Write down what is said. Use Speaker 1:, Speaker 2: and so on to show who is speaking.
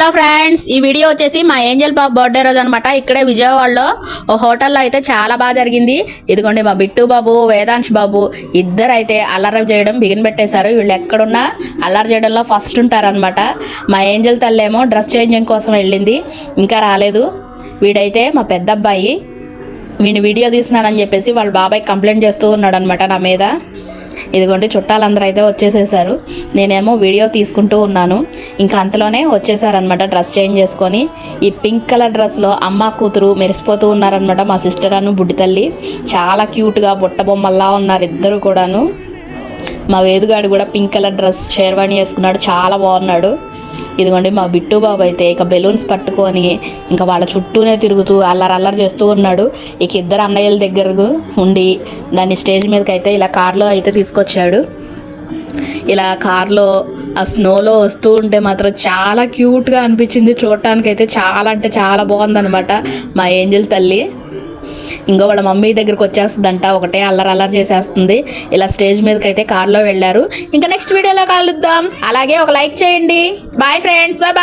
Speaker 1: Hello friends ఈ video వచ్చేసి మా ఏంజల్ బాబు బర్త్డే రోజు అనమాట ఇక్కడే విజయవాడలో ఓ హోటల్లో అయితే చాలా బాగా జరిగింది. ఇదిగోండి మా బిట్టు బాబు వేదాంశ్ బాబు ఇద్దరు అయితే అల్లరి చేయడం బిగిన పెట్టేశారు. వీళ్ళు ఎక్కడున్నా అల్లరి చేయడంలో ఫస్ట్ ఉంటారనమాట మా ఏంజల్ తల్లేమో డ్రెస్ చేంజింగ్ కోసం వెళ్ళింది ఇంకా రాలేదు. వీడైతే మా పెద్ద అబ్బాయి వీడిని వీడియో తీస్తున్నానని చెప్పేసి వాళ్ళ బాబాయ్ కంప్లైంట్ చేస్తూ ఉన్నాడు అనమాట నా మీద. ఇదిగోండి చుట్టాలందరూ అయితే వచ్చేసేసారు. నేనేమో వీడియో తీసుకుంటూ ఉన్నాను. ఇంకా అంతలోనే వచ్చేసారనమాట డ్రెస్ చేంజ్ చేసుకొని. ఈ పింక్ కలర్ డ్రెస్లో అమ్మ కూతురు మెరిసిపోతూ ఉన్నారనమాట మా సిస్టర్ అను బుడ్డి తల్లి. చాలా క్యూట్గా బుట్ట బొమ్మల్లా ఉన్నారు ఇద్దరు కూడాను. మా వేదుగాడు కూడా పింక్ కలర్ డ్రెస్ షేర్వాణి వేసుకున్నాడు చాలా బాగున్నాడు. ఇదిగోండి మా బిట్టు బాబు అయితే ఇక బెలూన్స్ పట్టుకొని ఇంకా వాళ్ళ చుట్టూనే తిరుగుతూ అల్లరి అల్లరి చేస్తూ ఉన్నాడు. ఇక ఇద్దరు అన్నయ్యల దగ్గరకు ఉండి దాన్ని స్టేజ్ మీదకి అయితే ఇలా కార్లో అయితే తీసుకొచ్చాడు. ఇలా కార్లో ఆ స్నోలో వస్తూ ఉంటే మాత్రం చాలా క్యూట్గా అనిపించింది. చూడటానికి అయితే చాలా అంటే చాలా బాగుందనమాట మా ఏంజల్ తల్లి ఇంకో వాళ్ళ మమ్మీ దగ్గరికి వచ్చేస్తుందంట ఒకటే అల్లరి అల్లరి చేసేస్తుంది. ఇలా స్టేజ్ మీదకి అయితే కార్లో వెళ్ళారు. ఇంకా నెక్స్ట్ వీడియోలో కలుద్దాం. అలాగే ఒక లైక్ చేయండి. Bye friends bye bye